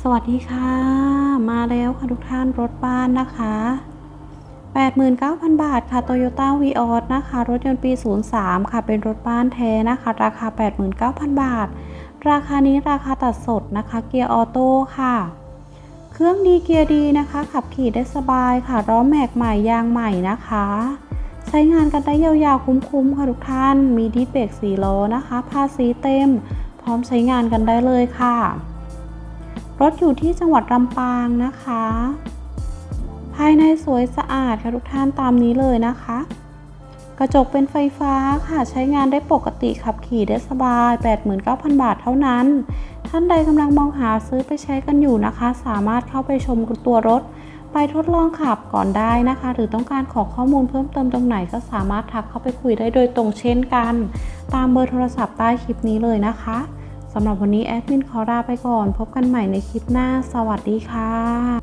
สวัสดีค่ะ มาแล้วค่ะทุกท่านรถบ้านนะคะ 89,000 บาทค่ะ Toyota v ีออนะคะ รถยนต์ปี 03 ค่ะ เป็นรถบ้านแท้นะคะ ราคา 89,000 บาท ราคานี้ราคาตัดสดนะคะ เกียร์ออโต้ค่ะ เครื่องดีเกียร์ดีนะคะ ขับขี่ได้สบายค่ะล้อแม็กใหม่ยางใหม่นะคะ ใช้งานกันได้ยาวๆคุ้มๆค่ะทุกท่าน มีดิสเบรกสีล้อนะคะภาษีเต็ม พร้อมใช้งานกันได้เลยค่ะ รถอยู่ที่จังหวัดลำปางนะคะ ภายในสวยสะอาดค่ะทุกท่านตามนี้เลยนะคะ กระจกเป็นไฟฟ้าค่ะใช้งานได้ปกติขับขี่ได้สบาย 89,000 บาทเท่านั้น ท่านใดกำลังมองหาซื้อไปใช้กันอยู่นะคะ สามารถเข้าไปชมตัวรถ ไปทดลองขับก่อนได้นะคะ หรือต้องการขอข้อมูลเพิ่มเติมตรงไหนก็สามารถทักเข้าไปคุยได้โดยตรงเช่นกัน ตามเบอร์โทรศัพท์ใต้คลิปนี้เลยนะคะสำหรับวันนี้แอดมินขอลาไปก่อน พบกันใหม่ในคลิปหน้า สวัสดีค่ะ